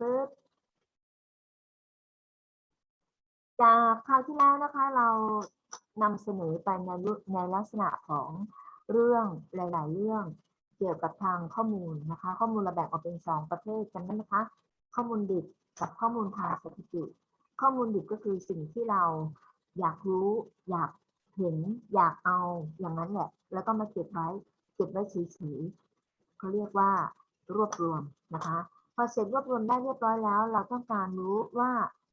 ปึ๊บจากคราวที่แล้วนะคะเรานำเสนอไปในในลักษณะของเรื่องหลาย ๆ เรื่องเกี่ยวกับทางข้อมูลนะคะ ข้อมูลเราแบ่งออกเป็นสองประเภทจำได้ไหมคะข้อมูลดิบกับข้อมูลทางสถิติ ข้อมูลดิบก็คือสิ่งที่เราอยากรู้ อยากเห็นอยากเอาอย่างนั้นแหละ แล้วก็มาเก็บไว้เก็บไว้เฉยๆเขาเรียกว่ารวบรวมนะคะ พอเสร็จรวบรวมได้เรียบร้อยแล้ว เราต้องการรู้ว่า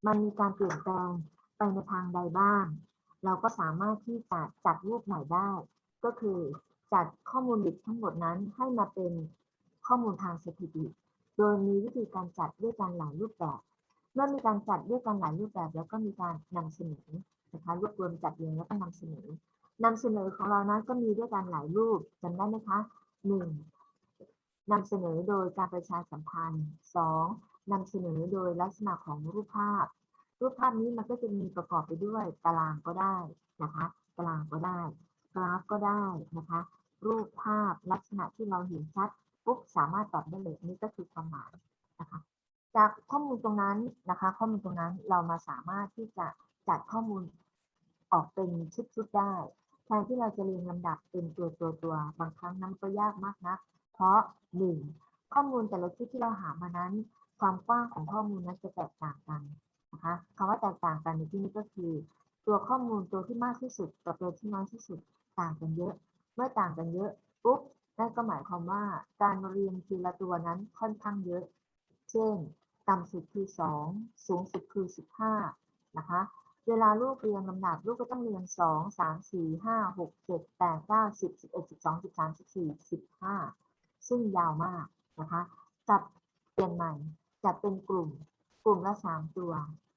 มันมีการเปลี่ยนแปลงไปในทางใดบ้าง เราก็สามารถที่จะจัดรูปใหม่ได้ ก็คือจัดข้อมูลดิบทั้งหมดนั้นให้มาเป็นข้อมูลทางสถิติ โดยมีวิธีการจัดด้วยการหลายรูปแบบ เมื่อมีการจัดด้วยการหลายรูปแบบ แล้วก็มีการนำเสนอนะคะรวบรวมจัดเรียงแล้วก็นำเสนอนำเสนอของเรานั้นก็มีด้วยการหลายรูปจำได้ไหมคะหนึ่ง นำเสนอโดยการประชาสัมพันธ์สองนำเสนอโดยลักษณะของรูปภาพ รูปภาพนี้มันก็จะมีประกอบไปด้วยตารางก็ได้นะคะตารางก็ได้ กราฟก็ได้นะคะ รูปภาพลักษณะที่เราเห็นชัดปุ๊บสามารถตอบได้เลยนนี้ก็คือความหมายนะคะ จากข้อมูลตรงนั้นนะคะ ข้อมูลตรงนั้นเรามาสามารถที่จะจัดข้อมูลออกเป็นชุดๆได้แทนที่เราจะเรียงลำดับเป็นตัวตัวตัวบางครั้งนั้นก็ยากมากนะ เพราะหนึ่งข้อมูลแต่ละชุดที่เราหามานั้น ความกว้างของข้อมูลนั้นจะแตกต่างกันนะคะคำว่าแตกต่างกันในที่นี้ก็คือ ตัวข้อมูลตัวที่มากที่สุดกับตัวที่น้อยที่สุดต่างกันเยอะ เมื่อต่างกันเยอะปุ๊บนั่นก็หมายความว่าการเรียงทีละตัวนั้นค่อนข้างเยอะ เช่นต่ำสุดคือ 2 สูงสุดคือ 15 นะคะ เวลาลูกเรียงลำดับลูกก็ต้องเรียง 2 3 4 5 6 7 8 9 10 11 12 13 14 15 ซึ่งยาวมากนะคะ จัดเปลี่ยนใหม่ จัดเป็นกลุ่ม กลุ่มละ3ตัว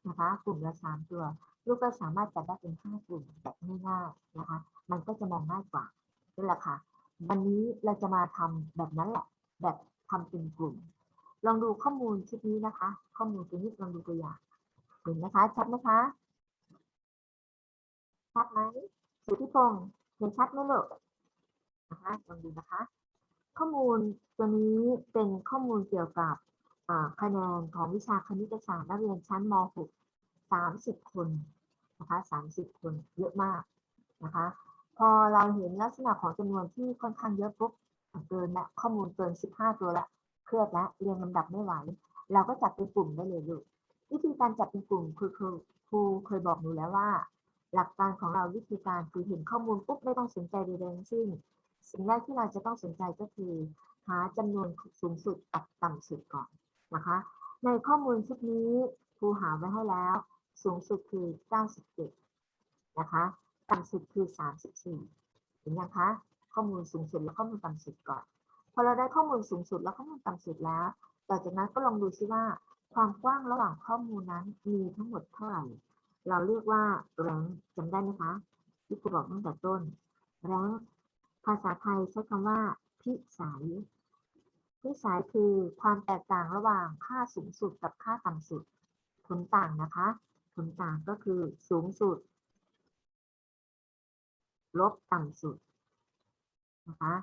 นะคะ กลุ่มละ3ตัว ลูกก็สามารถจัดได้เป็น5กลุ่มแบบง่ายๆนะคะ มันก็จะมองง่ายกว่านี่แหละค่ะ วันนี้เราจะมาทำแบบนั้นแหละ แบบทำเป็นกลุ่ม ลองดูข้อมูลชุดนี้นะคะ ข้อมูลตัวนี้ลองดูตัวอย่างเห็นนะคะ ชัดไหมคะชัดไหมสุทธิพงศ์เห็นชัดไหมลูกนะคะลองดูนะคะ ข้อมูลตัวนี้เป็นข้อมูลเกี่ยวกับคะแนนของวิชาคณิตศาสตร์นักเรียนชั้นม .6 30 คนนะคะ30 คนเยอะมากนะคะ พอเราเห็นลักษณะของจำนวนที่ค่อนข้างเยอะปุ๊บเกินละข้อมูลเกิน 15 ตัวละเครียดล้วเรียงลำดับไม่ไหว เราก็จัดเป็นกลุ่มได้เลยลูกวิธีการจัดเป็นกลุ่มคือครูครูเคยบอกหนูแล้วว่า หลักการของเราวิธีการคือเห็นข้อมูลปุ๊บไม่ต้องสนใจใดๆทั้งสิ้น สิ่งแรกที่เราจะต้องสนใจก็คือ หาจำนวนสูงสุดกับต่ำสุดก่อนนะคะ ในข้อมูลชุดนี้ครูหาไว้ให้แล้ว สูงสุดคือ 97 นะคะ ต่ำสุดคือ 34 เห็นยังคะ ข้อมูลสูงสุดและข้อมูลต่ำสุดก่อน พอเราได้ข้อมูลสูงสุดและข้อมูลต่ำสุดแล้ว ต่อจากนั้นก็ลองดูซิว่า ความกว้างระหว่างข้อมูลนั้นมีทั้งหมดเท่าไหร่ เราเรียกว่าแรงจำได้ไหมคะที่ครูบอกตั้งแต่ต้นแรง ภาษาไทยใช้คำว่า พิสัย พิสัยคือความแตกต่างระหว่างค่าสูงสุดกับค่าต่ำสุด ผลต่างนะคะ ผลต่างก็คือสูงสุด ลบต่ำสุดนะคะ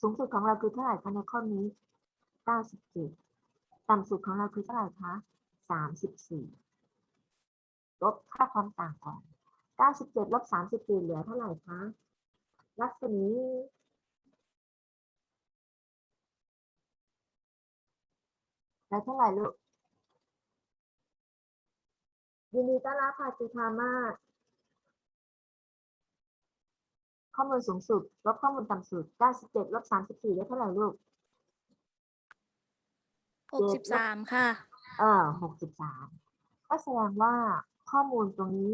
สูงสุดของเราคือเท่าไหร่คะในข้อนี้ 97 ต่ำสุดของเราคือเท่าไหร่คะ 34 ลบค่าความต่างก่อน 97ลบ34เหลือเท่าไหร่คะ ลักษณะแล้วเท่าไหร่ลูก ยินดีต้อนรับค่ะจุธามาศข้อมูลสูงสุด ลบข้อมูลต่ำสุด 97ลบ34ได้เท่าไหร่ลูก หกสิบสามค่ะ เออ63 ก็แสดงว่าข้อมูลตรงนี้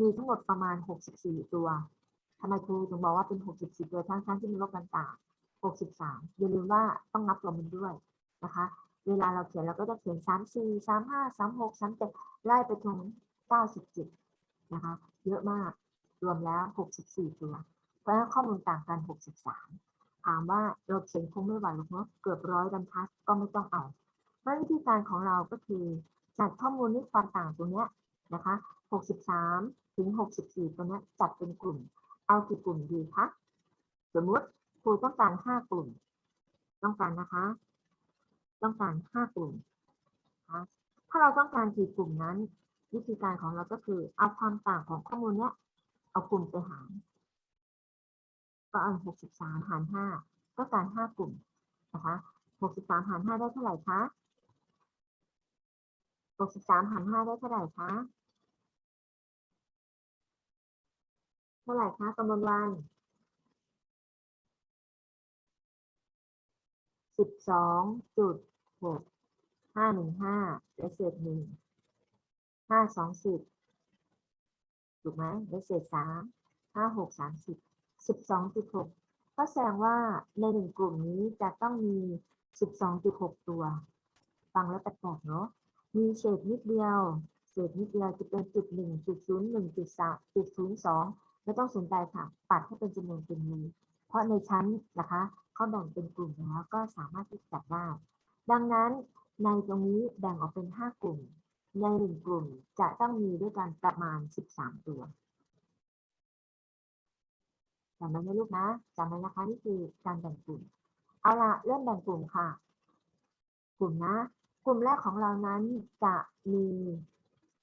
มีทั้งหมดประมาณ 64 ตัว ทำไมครูถึงบอกว่าเป็น64ตัวทั้งทั้งที่มันลบกันต่าง63อย่าลืมว่าต้องนับรวมมันด้วยนะคะ เวลาเราเขียนเราก็จะเขียน34 35 36 37ไล่ไปถึง97นะคะ เยอะมากรวมแล้ว64ตัว เพราะฉะนั้นข้อมูลต่างกัน63ถามว่าเราเขียนคงไม่ไหวหรอกเนาะเกือบร้อยบรรทัดก็ไม่ต้องเอาเพราะวิธีการของเราก็คือจัดข้อมูลที่ความต่างตรงเนี้ยนะคะ 63 ถึง 64 ตัวเนี้ยจัดเป็นกลุ่ม เอากี่กลุ่มดีคะ สมมติครูต้องการ5กลุ่ม ต้องการนะคะ ต้องการ5กลุ่มคะถ้าเราต้องการกี่กลุ่มนั้น วิธีการของเราก็คือ เอาความต่างของข้อมูลเนี้ยเอากลุ่มไปหาร ก็เอาหกสิบสามหารห้าก็การห้ากลุ่มนะคะหกสิบสามหารห้าได้เท่าไหร่คะหกสิบสามหารห้าได้เท่าไหร่คะ ท่าไหร่คะกำมลวันสิบสองจุดหกห้าหนึ่งห้าและเศษหนึ่งห้าสองสิบถูกไหมและเศษสามห้าหกสามสิบสิบสองจุดหกก็แสดงว่าในหนึ่งกลุ่มนี้จะต้องมีสิบสองจุดหกตัว ฟังแล้วแปลกๆเนาะมีเศษนิดเดียว เศษนิดเดียวจะเป็นจุดหนึ่งจุดศูนย์หนึ่งจุดสามจุดศูนย์สอง ไม่ต้องสนใจค่ะ ปัดให้เป็นจำนวนเต็มมือเพราะในชั้นนะคะเขาแบ่งเป็นกลุ่มแล้วก็สามารถที่จะจัดได้ ดังนั้นในตรงนี้แบ่งออกเป็น 5 กลุ่ม ในหนึ่งกลุ่มจะต้องมีด้วยกันประมาณ 13 ตัวจำไว้นะลูกนะจำไว้นะคะนี่คือการแบ่งกลุ่ม เอาละเริ่มแบ่งกลุ่มค่ะ กลุ่มนะ กลุ่มแรกของเรานั้นจะมี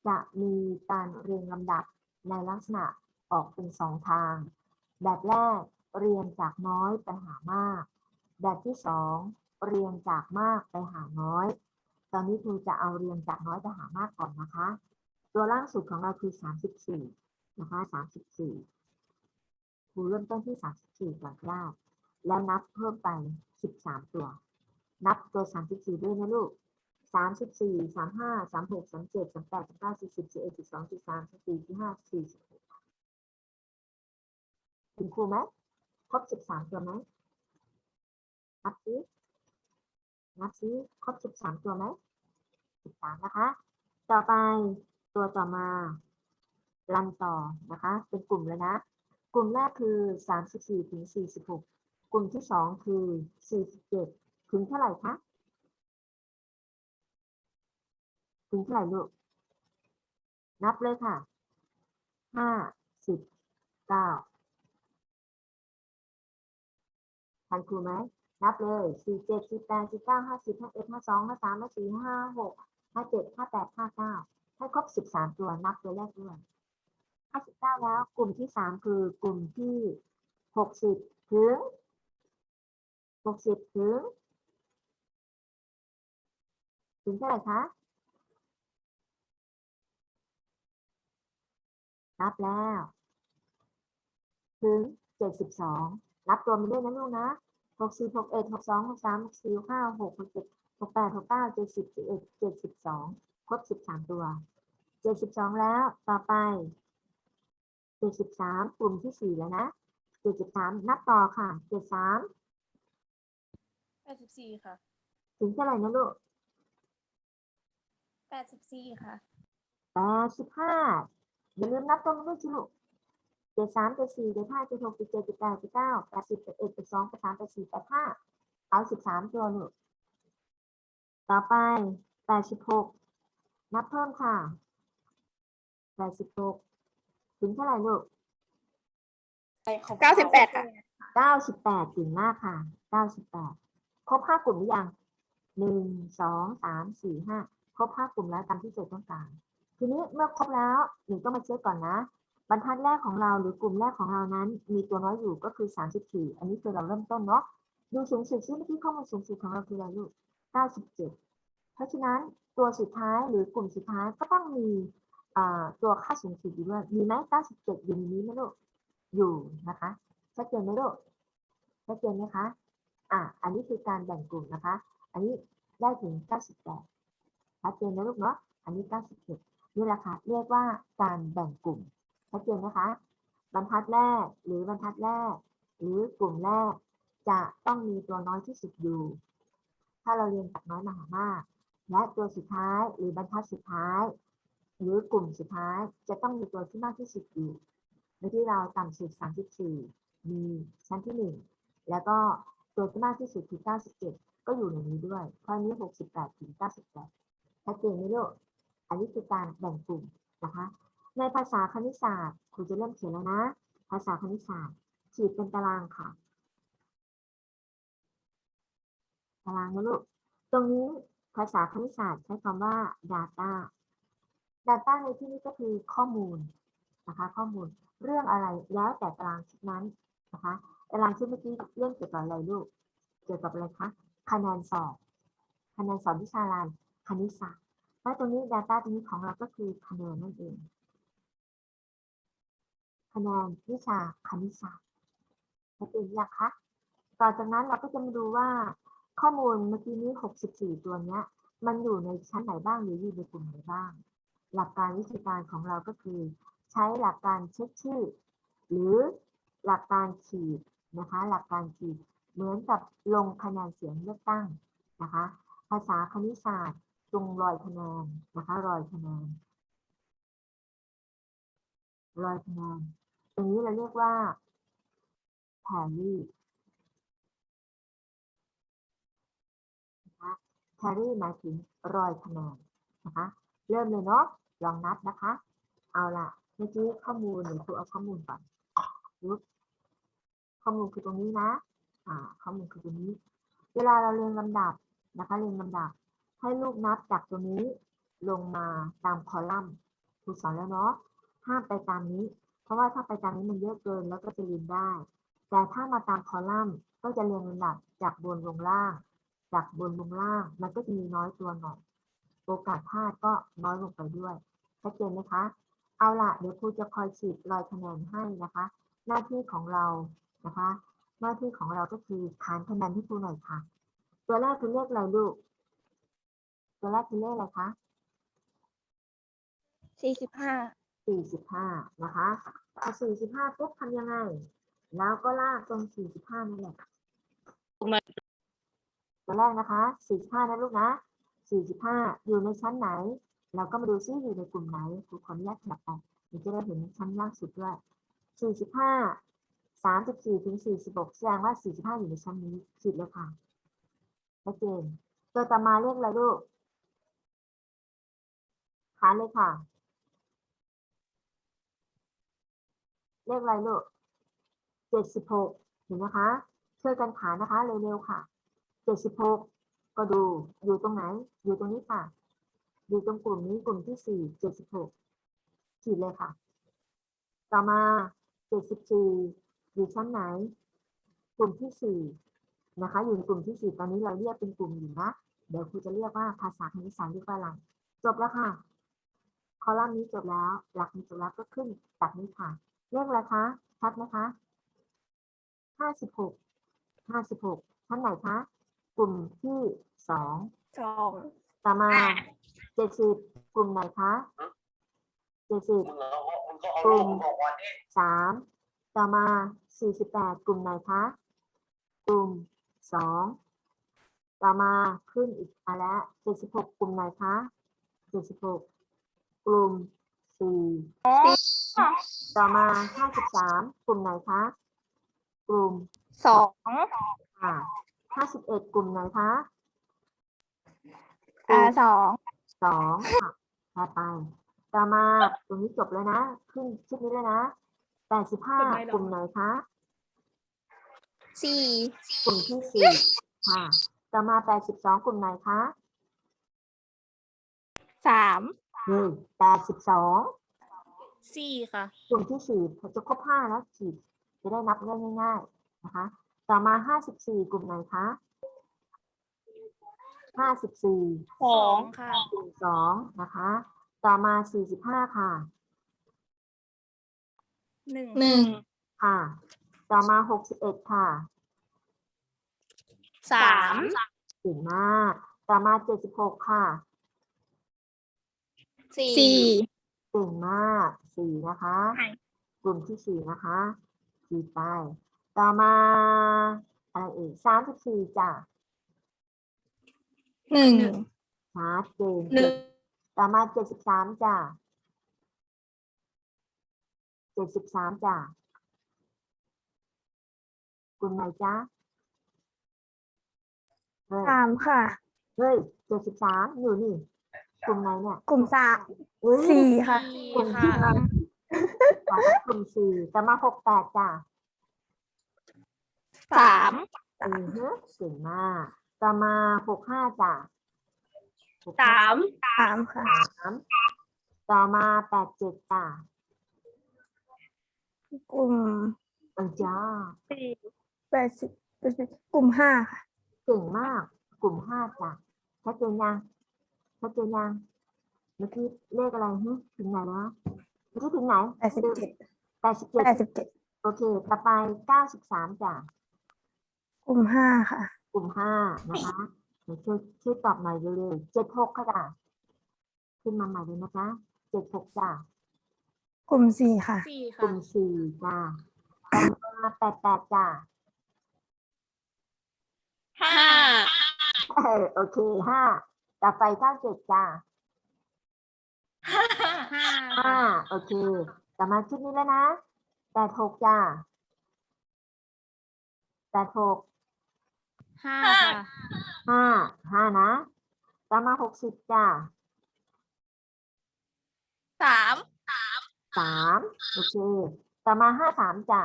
จะมีการเรียงลำดับในลักษณะ ออกเป็นสองทาง แบบแรกเรียงจากน้อยไปหามาก แบบที่สองเรียงจากมากไปหาน้อย ตอนนี้ครูจะเอาเรียงจากน้อยไปหามากก่อนนะคะ ตัวล่างสุดของเราคือ 34 นะคะ 34 ครูเริ่มต้นที่ 34 ก่อนก็ได้แล้วนับเพิ่มไป 13 ตัว นับตัว 34 ด้วยนะลูก34 35 36 37 38 39 40 41 42 43 44 45 46 คุณครูไหมครบสิบสามตัวไหมนับซินับซิครบสิบสามตัวไหมสิบสามนะคะ ต่อไปตัวต่อมารันต่อนะคะ เป็นกลุ่มเลยนะ กลุ่มแรกคือสามสิบสี่ถึงสี่สิบหกกลุ่มที่สองคือสี่สิบเจ็ดถึงเท่าไหร่คะถึงเท่าไหร่ลูกนับเลยค่ะห้าสิบเก้า ทันครูไหมนับเลยสี่เจ็ดสี่แปดสี่เก้าห้าสิบห้าเอ็ดห้าสองห้าสามห้าสี่ห้าหกห้าเจ็ดห้าแปดห้าเก้าให้ครบสิบสามตัวนับตัวแรกด้วยห้าสิบเก้าแล้วกลุ่มที่สามคือกลุ่มที่หกสิบถึงหกสิบถึงถึงเท่าไหร่คะนับแล้ว ถึงเจ็ดสิบสองนับตัวมันด้วยนะลูกนะ หกสี่หกเอ็ดหกสองหกสามหกสี่หกห้าหกหกเจ็ดหกแปดหกเก้าเจ็ดสิบเจ็ดเอ็ดเจ็ดสิบสองครบสิบสามตัวเจ็ดสิบสองแล้วต่อไปเจ็ดสิบสามกลุ่มที่สี่แล้วนะเจ็ดสิบสามนับต่อค่ะเจ็ดสามแปดสิบสี่ค่ะ ถึงเท่าไหร่นะลูกแปดสิบสี่ค่ะแปดสิบห้าอย่าลืมนับตรงนี้ด้วยสิลูก เจ็ดสามเจ็ดสี่เจ็ดห้าเจ็ดหกเจ็ดเจ็ดเจ็ดแปดเจ็ดเก้าแปดสิบแปดเอ็ดแปดสองแปดสามแปดสี่แปดห้าเอาสิบสามตัวลูกต่อไปแปดสิบหกนับเพิ่มค่ะแปดสิบหกถึงเท่าไหร่ลูกเก้าสิบแปดค่ะเก้าสิบแปดถึงมากค่ะเก้าสิบแปดครบห้ากลุ่มหรือยังหนึ่งสองสามสี่ห้าครบห้ากลุ่มแล้วตามที่โจทย์ต้องการ ทีนี้เมื่อครบแล้วหนึ่งต้องมาเช็คก่อนนะ บรรทัดแรกของเราหรือกลุ่มแรกของเรานั้น มีตัวน้อยอยู่ก็คือ 34 อันนี้คือเราเริ่มต้นเนาะ ดูสูงสุดซึ่งเมื่อกี้ข้อมูลสูงสุดของเราคืออะไรลูก97 เพราะฉะนั้นตัวสุดท้ายหรือกลุ่มสุดท้ายก็ต้องมีตัวค่าสูงสุดอยู่ด้วย มีไหม97 อยู่ในนี้ไหมลูก อยู่นะคะชัดเจนไหมลูกชัดเจนไหมคะ อะ อันนี้คือการแบ่งกลุ่มนะคะ อันนี้ได้ถึง 98ชัดเจนนะลูกเนาะ อันนี้ 97 นี่แหละค่ะ เรียกว่าการแบ่งกลุ่ม ชัดเจนนะคะ บรรทัดแรกหรือบรรทัดแรก หรือกลุ่มแรก จะต้องมีตัวน้อยที่สุดอยู่ ถ้าเราเรียนจากน้อยมาหามาก และตัวสุดท้ายหรือบรรทัดสุดท้าย หรือกลุ่มสุดท้ายจะต้องมีตัวที่มากที่สุดอยู่ในที่เราต่ำสุด 34 มีชั้นที่หนึ่งแล้วก็ตัวที่มากที่สุดคือ 97 ก็อยู่ในนี้ด้วยเพราะอันนี้ 68 ถึง 98ชัดเจนไหมลูกอันนี้คือการแบ่งกลุ่มนะคะ ในภาษาคณิตศาสตร์ครูจะเริ่มเขียนแล้วนะ ภาษาคณิตศาสตร์ขีดเป็นตารางค่ะ ตารางนะลูก ตรงนี้ภาษาคณิตศาสตร์ใช้คำว่า data data ในที่นี้ก็คือข้อมูลนะคะข้อมูลเรื่องอะไรแล้วแต่ตารางชุดนั้นนะคะตารางชุดเมื่อกี้เรื่องเกี่ยวกับอะไรลูกเกี่ยวกับอะไรคะคะแนนสอบคะแนนสอบวิชาอะไรคณิตศาสตร์และตรงนี้ data ตรงนี้ของเราก็คือคะแนนนั่นเอง คะแนนวิชาคณิตศาสตร์ชัดเจนยังคะต่อจากนั้นเราก็จะมาดูว่าข้อมูลเมื่อกี้นี้ 64 ตัวเนี้ย มันอยู่ในชั้นไหนบ้างหรืออยู่ในกลุ่มไหนบ้าง หลักการวิธีการของเราก็คือ ใช้หลักการเช็คชื่อ หรือหลักการขีดนะคะ หลักการขีดเหมือนกับลงคะแนนเสียงเลือกตั้งนะคะ ภาษาคณิตศาสตร์ตรงรอยคะแนนนะคะ รอยคะแนนรอยคะแนน ตรงนี้เราเรียกว่าแพรี่นะคะแพรี่หมายถึงรอยคะแนนนะคะ เริ่มเลยเนาะ ลองนับนะคะ เอาล่ะ เมื่อกี้ข้อมูลเดี๋ยวครูเอาข้อมูลก่อนข้อมูลคือตรงนี้นะ อ่า ข้อมูลคือตรงนี้ เวลาเราเรียงลำดับนะคะ เรียงลำดับ ให้ลูกนับจากตรงนี้ลงมาตามคอลัมน์ครูสอนแล้วเนาะ ห้ามไปตามนี้ เพราะว่าถ้าไปตามนี้มันเยอะเกินแล้วก็จะลืมได้ แต่ถ้ามาตามคอลัมน์ก็จะเรียงลำดับจากบนลงล่าง จากบนลงล่าง มันก็จะมีน้อยตัวหน่อย โอกาสพลาดก็น้อยลงไปด้วยชัดเจนไหมคะ เอาละเดี๋ยวครูจะคอยฉีดรอยคะแนนให้นะคะ หน้าที่ของเรานะคะ หน้าที่ของเราก็คือขานคะแนนให้ครูหน่อยค่ะ ตัวแรกคือเลขอะไรลูก ตัวแรกคือเลขอะไรคะสี่สิบห้า สี่สิบห้านะคะพอสี่สิบห้าปุ๊บทำยังไง แล้วก็ลากตรงสี่สิบห้านั่นแหละตัวแรกนะคะสี่สิบห้านะลูกนะสี่สิบห้าอยู่ในชั้นไหน เราก็มาดูซิอยู่ในกลุ่มไหนครูขออนุญาตแคปไปเดี๋ยวจะได้เห็นชั้นล่างสุดด้วยสี่สิบห้าสามสิบสี่ถึงสี่สิบหกแสดงว่าสี่สิบห้าอยู่ในชั้นนี้ขีดเลยค่ะชัดเจนตัวต่อมาเรียกอะไรลูกขานเลยค่ะ เลขอะไรลูกเจ็ดสิบหกเห็นนะคะ ช่วยกันขานะคะเร็วๆค่ะเจ็ดสิบหกก็ดูอยู่ตรงไหน อยู่ตรงนี้ค่ะ อยู่ตรงกลุ่มนี้กลุ่มที่สี่เจ็ดสิบหกขีดเลยค่ะ ต่อมาเจ็ดสิบสี่อยู่ชั้นไหน กลุ่มที่สี่นะคะ อยู่ในกลุ่มที่สี่ตอนนี้เราเรียกเป็นกลุ่มอยู่นะเดี๋ยวครูจะเรียกว่าภาษาคณิตศาสตร์เรียกว่าอะไรจบแล้วค่ะ คอลัมน์นี้จบแล้ว หลักนี้จบแล้วก็ขึ้นจากนี้ค่ะ เรียกอะไรคะชัดไหมคะห้าสิบหกห้าสิบหกชั้นไหนคะ กลุ่มที่สองสองต่อมาเจ็ดสิบกลุ่มไหนคะเจ็ดสิบมึงเอามึงก็เอาลูกมึงบอกว่านี่สามต่อมาสี่สิบแปดกลุ่มไหนคะ กลุ่มสองต่อมาขึ้นอีกอันละเจ็ดสิบหกกลุ่มไหนคะเจ็ดสิบหกกลุ่มสี่ ต่อมาห้าสิบสามกลุ่มไหนคะ กลุ่มสองค่ะห้าสิบเอ็ดกลุ่มไหนคะอ่าสองสองค่ะต่อไป ต่อมาตรงนี้จบแล้วนะ ขึ้นชุดนี้แล้วนะแปดสิบห้ากลุ่มไหนคะ สี่กลุ่มที่สี่ค่ะ ต่อมาแปดสิบสองกลุ่มไหนคะสามหนึ่งแปดสิบสอง สี่ค่ะ กลุ่มที่สี่พอจะครบห้าแล้วขีดจะได้นับได้ง่าย ๆนะคะ ต่อมาห้าสิบสี่กลุ่มไหนคะห้าสิบสี่สองค่ะ กลุ่มสองนะคะ ต่อมาสี่สิบห้าค่ะ หนึ่งหนึ่งค่ะ ต่อมาหกสิบเอ็ดค่ะสามเก่งมาก ต่อมาเจ็ดสิบหกค่ะสี่สี่ เก่งมากสี่นะคะกลุ่มที่สี่นะคะขีดไป ต่อมาอะไรเอ่ยสามสิบสี่จ้ะหนึ่งชัดเจนหนึ่งต่อมาเจ็ดสิบสามจ้ะเจ็ดสิบสามจ้ะกลุ่มไหนจ๊ะเฮ้ยสามค่ะ เฮ้ยเจ็ดสิบสามอยู่นี่ กลุ่มไหนเนี่ยกลุ่มสามเฮ้ยสี่ค่ะกลุ่มที่ค่ะกลุ่มสี่ต่อมาหกแปดจ้ะสามอือฮึเก่งมากต่อมาหกห้าจ้ะหกห้ สามสามค่ะ สามต่อมาแปดเจ็ดจ้ะกลุ่มเออจ้าสี่แปดสิบแปดสิบกลุ่มห้าค่ะ เก่งมาก กลุ่มห้าจ้ะชัดเจนยัง ชัดเจนยังเมื่อกี้เลขอะไรฮึถึงไหนแล้วเมื่อกี้ถึงไหนแปดสิบเจ็ดแปดสิบเจ็ดแปดสิบเจ็ดโอเค ต่อไปเก้าสิบสามจ้ะกลุ่มห้าค่ะ กลุ่มห้านะคะเดี๋ยวช่วยช่วยตอบหน่อยเร็วๆเจ็ดหกค่ะจ้ะขึ้นมาใหม่เลยนะคะเจ็ดหกจ้ะกลุ่มสี่ค่ะ สี่กค่ะลุ่มสี่จ้ะต่อมาแปดแปดจ้ะห้าเออโอเคห้า ต่อไปเก้าเจ็ดจ้ะห้าห้าโอเคต่อมาชุดนี้แล้วนะแปดหกจ้ะแปดหกห้าค่ะห้าห้านะต่อมาหกสิบจ้ะสามสามโอเคต่อมาห้าสามจ้ะ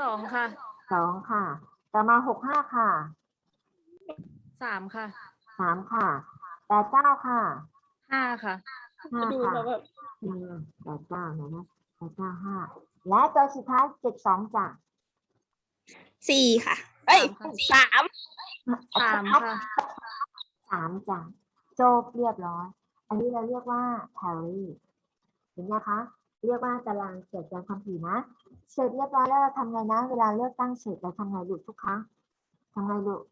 สองค่ะสองค่ะต่อมาหกห้าค่ะ สามค่ะสามค่ะแปดเก้าค่ะห้าค่ะห้าดูค่ะแล้วแบบอืมแปดเก้าเนยนะแปดเก้าห้าและตัวสุดท้ายเจ็ดสองจ้ะสี่ค่ะเอ้ยสามสามค่ะสามจ้ะจบเรียบร้อย อันนี้เราเรียกว่า carry เห็นไหมคะ เรียกว่าตารางเกิดการความถี่นะ เสร็จเรียบร้อยแล้วเราทำไงนะ เวลาเลือกตั้งเสร็จเราทำไงลูกทุกครั้งทำไงลูก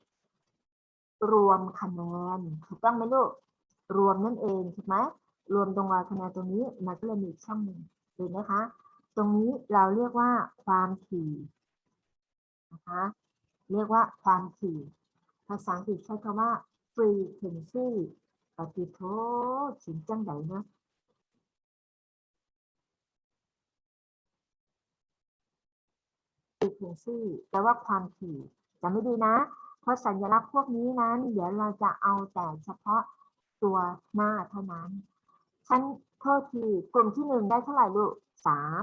รวมคะแนนถูกต้องไหมลูก รวมนั่นเองถูกไหมรวมตรงรอยคะแนนตรงนี้มันก็เลยมีอีกช่องหนึ่งเห็นไหมคะ ตรงนี้เราเรียกว่าความถี่นะคะเรียกว่าความถี่ ภาษาอังกฤษใช้คำว่า frequency ปฏิโทษสินจังไดเนาะ frequency แปลว่าความถี่จำไม่ดีนะ เพราะสัญลักษณ์พวกนี้นั้น เดี๋ยวเราจะเอาแต่เฉพาะตัวหน้าเท่านั้นฉันโทษทีกลุ่มที่หนึ่งได้เท่าไหร่ลูกสาม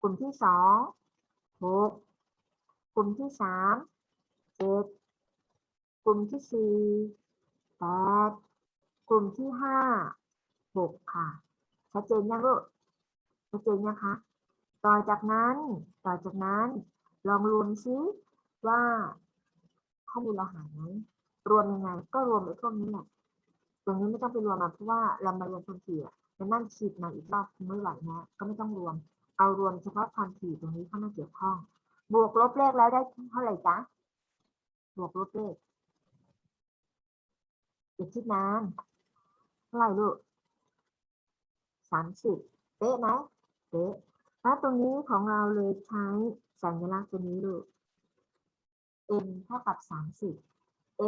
กลุ่มที่สองหกกลุ่มที่สามเจ็ดกลุ่มที่สี่แปดกลุ่มที่ห้าหกค่ะชัดเจนยังลูกชัดเจนยังคะ ต่อจากนั้นต่อจากนั้น ลองรวมซิว่า ข้อมูลเราหายไหมรวมยังไง ก็รวมไอ้พวกนี้แหละตรงนี้ไม่ต้องไปรวมมาเพราะว่าเรามารวมความถี่อะจะนั่งขีดมาอีกรอบไม่ไหวนะก็ไม่ต้องรวม เอารวมเฉพาะความถี่ตรงนี้เข้ามาเกี่ยวข้อง บวกลบเลขแล้วได้เท่าไหร่จ๊ะบวกลบเลขอย่าคิดนานเท่าไหร่ลูกสามสิบเป๊ะไหมเป๊ะแล้วตรงนี้ของเราเลยใช้สัญลักษณ์ตัวนี้ลูก n เท่ากับสามสิบ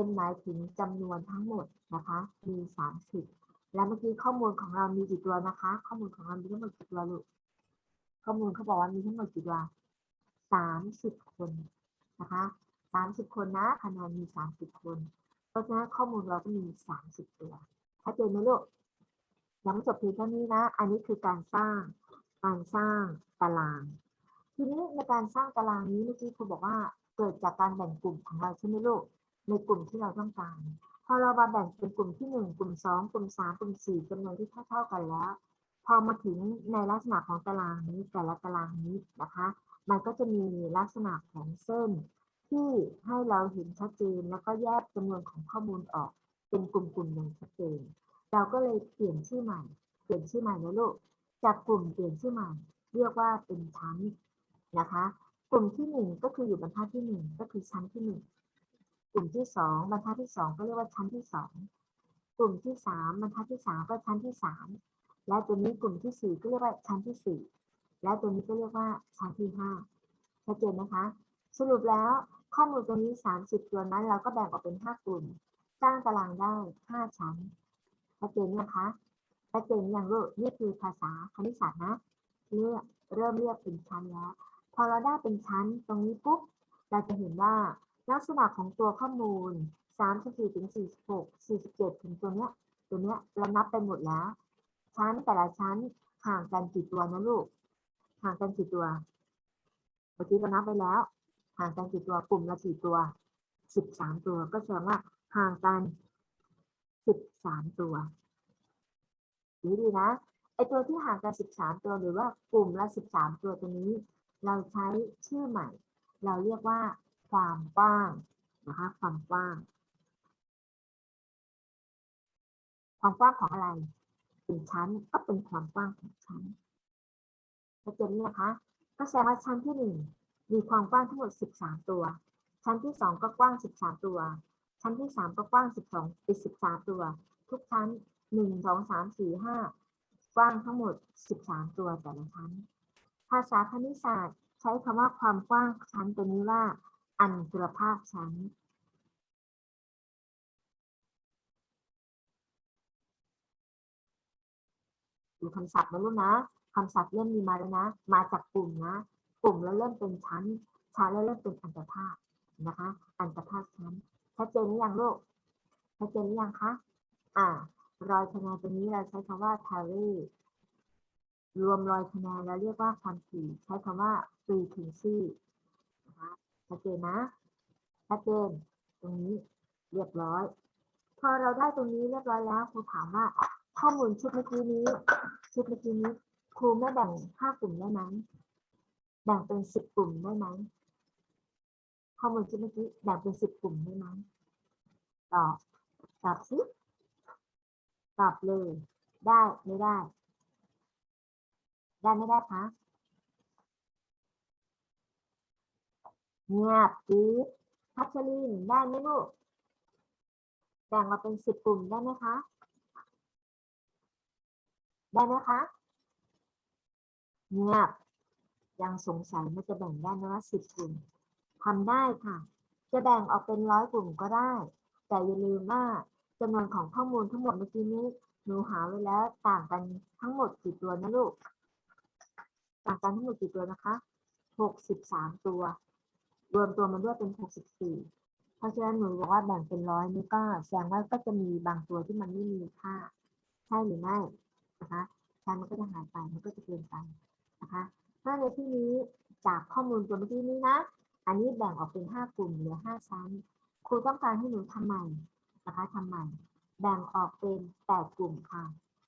n หมายถึงจำนวนทั้งหมดนะคะมีสามสิบและเมื่อกี้ข้อมูลของเรามีกี่ตัวนะคะ ข้อมูลของเรามีทั้งหมดกี่ตัวลูกข้อมูลเขาบอกว่ามีทั้งหมดกี่ตัวสามสิบคนนะคะสามสิบคนนะคะแนนมีสามสิบคน เพราะฉะนั้นข้อมูลเราก็มีสามสิบตัวชัดเจนไหมลูกยังไม่จบเพียงเท่านี้นะ อันนี้คือการสร้างการสร้างตาราง ทีนี้ในการสร้างตารางนี้เมื่อกี้ครูบอกว่า เกิดจากการแบ่งกลุ่มของเราใช่ไหมลูกในกลุ่มที่เราต้องการ พอเรามาแบ่งเป็นกลุ่มที่หนึ่งกลุ่มสองกลุ่มสามกลุ่มสี่จำนวนที่เท่าๆกันแล้ว พอมาถึงในลักษณะของตารางนี้แต่ละตารางนี้นะคะ มันก็จะมีลักษณะของเส้น ที่ให้เราเห็นชัดเจนแล้วก็แยกจำนวนของข้อมูลออก เป็นกลุ่มๆอย่างชัดเจนเราก็เลยเปลี่ยนชื่อใหม่ เปลี่ยนชื่อใหม่นะลูกจากกลุ่มเปลี่ยนชื่อใหม่ เรียกว่าเป็นชั้นนะคะ กลุ่มที่หนึ่งก็คืออยู่บรรทัดที่หนึ่งก็คือชั้นที่หนึ่งกลุ่มที่สองบรรทัดที่สองก็เรียกว่าชั้นที่สองกลุ่มที่สามบรรทัดที่สามก็ชั้นที่สามและตัวนี้กลุ่มที่สี่ก็เรียกว่าชั้นที่สี่และตัวนี้ก็เรียกว่าชั้นที่ห้าชัดเจนนะคะ สรุปแล้วข้อมูลตัวนี้สามสิบตัวนั้น เราก็แบ่งออกเป็นห้ากลุ่ม สร้างตารางได้ห้าชั้นชัดเจนนะคะชัดเจนอย่างลูกนี่คือภาษาคณิตศาสตร์นะเลือกเริ่มเรียกเป็นชั้นแล้ว พอเราได้เป็นชั้นตรงนี้ปุ๊บ เราจะเห็นว่าลักษณะของตัวข้อมูล 34ถึง46 47 ถึงตัวเนี้ย ตัวเนี้ยเรานับไปหมดแล้ว ชั้นแต่ละชั้นห่างกันกี่ตัวนะลูก ห่างกันกี่ตัว เมื่อกี้เรานับไปแล้ว ห่างกันกี่ตัว กลุ่มละกี่ตัว 13 ตัว ก็แสดงว่าห่างกันสิบสามตัวดูดีนะ ไอตัวที่ห่างกันสิบสามตัวหรือว่ากลุ่มละสิบสามตัวตัวนี้ เราใช้ชื่อใหม่ เราเรียกว่าความกว้างนะคะความกว้าง ความกว้างของอะไรเป็นชั้นก็เป็นความกว้างของชั้นเข้าใจไหมนะคะก็แสดงว่าชั้นที่หนึ่งมีความกว้างทั้งหมดสิบสามตัว ชั้นที่สองก็กว้างสิบสามตัว ชั้นที่สามก็กว้างสิบสองเป็นสิบสามตัว ทุกชั้นหนึ่งสองสามสี่ห้ากว้างทั้งหมดสิบสามตัวแต่ละชั้น ภาษาคณิตศาสตร์ ใช้คำว่าความกว้างชั้นตัวนี้ว่า อันตรภาคชั้น ดูคำศัพท์นะลูกนะคำศัพท์เริ่มมีมาแล้วนะ มาจากกลุ่มนะ กลุ่มแล้วเริ่มเป็นชั้น ชั้นแล้วเริ่มเป็นอันตรภาคนะคะ อันตรภาคชั้นชัดเจนหรือยังลูกชัดเจนหรือยังคะ อ่ารอยคะแนนตัวนี้เราใช้คำว่า tally รวมรอยคะแนนเราเรียกว่าความถี่ใช้คำว่า frequency นะคะชัดเจนนะชัดเจนตรงนี้เรียบร้อย พอเราได้ตรงนี้เรียบร้อยแล้วครูถามว่าข้อมูลชุดเมื่อกี้นี้ ชุดเมื่อกี้นี้ ครูไม่แบ่งห้ากลุ่มได้ไหมแบ่งเป็นสิบกลุ่มได้ไหมข้อมูลชุดเมื่อกี้แบ่งเป็นสิบกลุ่มได้ไหมตอบตอบสิตอบเลย ได้ไม่ได้ ได้ไม่ได้คะเงียบจีพัชรินได้ไหมลูกแบ่งมาเป็นสิบกลุ่มได้ไหมคะได้ไหมคะเงียบยังสงสัยว่าจะแบ่งได้ไหมว่าสิบกลุ่มทำได้ค่ะ จะแบ่งออกเป็นร้อยกลุ่มก็ได้ แต่อย่าลืมว่าจำนวนของข้อมูลทั้งหมดเมื่อกี้นี้หนูหาไว้แล้วต่างกันทั้งหมดกี่ตัวนะลูก ต่างกันทั้งหมดกี่ตัวนะคะหกสิบสามตัว รวมตัวมันด้วยเป็นหกสิบสี่เพราะฉะนั้นหนูบอกว่าแบ่งเป็นร้อยนี่ก็แสดงว่าก็จะมีบางตัวที่มันไม่มีค่า ใช่หรือไม่นะคะชั้นมันก็จะหายไป มันก็จะเกินไปนะคะถ้าในที่นี้จากข้อมูลตัวเมื่อกี้นี้นะ อันนี้แบ่งออกเป็นห้ากลุ่มเหลือห้าชั้น ครูต้องการให้หนูทำใหม่นะคะทำใหม่ แบ่งออกเป็นแปดกลุ่มค่ะ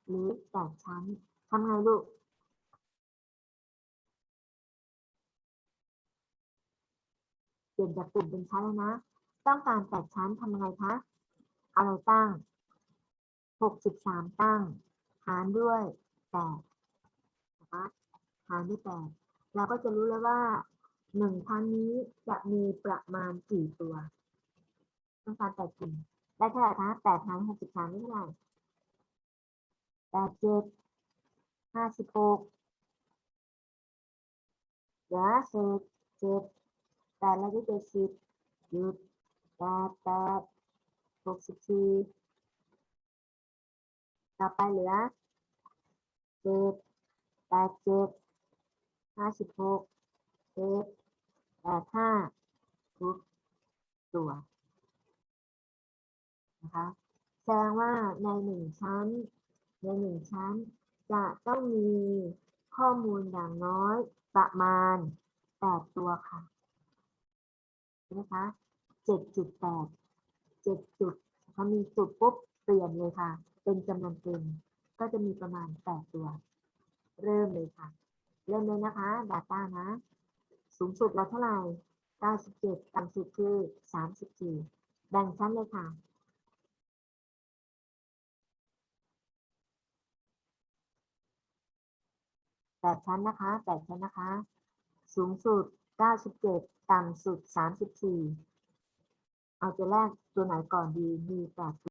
หรือแปดชั้นทำไงลูก เปลี่ยนจากกลุ่มเป็นชั้นแล้วนะ ต้องการแปดชั้นทำยังไงคะ เอาอะไรตั้งหกสิบสามตั้ง หารด้วยแปดนะคะหารด้วยแปดเราก็จะรู้แล้วว่าหนึ่งพันนี้จะมีประมาณกี่ตัวต้องการแปดกลุ่มได้เท่าไหร่คะแปดหารหกสิบสามได้เท่าไหร่แปดเจ็ดห้าสิบหกเหลือเศษเจ็ด แปดแล้วก็เจ็ดสิบหยุดแปดแปดหกสิบสี่ต่อไปเหลือเจ็ดแปดเจ็ดห้าสิบหกเจ็ดแปดห้าทุกตัวนะคะแสดงว่าในหนึ่งชั้น ในหนึ่งชั้น จะต้องมีข้อมูลอย่างน้อยประมาณแปดตัวค่ะ ใช่ไหมคะเจ็ดจุดแปดเจ็ดจุดพอมีจุดปุ๊บเปลี่ยนเลยค่ะ เป็นจำนวนเต็มก็จะมีประมาณแปดตัว เริ่มเลยค่ะ เริ่มเลยนะคะ Data นะ สูงสุดเราเท่าไหร่97ต่ำสุดคือ 34 แบ่งชั้นเลยค่ะแปดชั้นนะคะแปดชั้นนะคะ สูงสุด 97ต่ำสุด34เอาตัวแรกตัวไหนก่อนดีมีแปด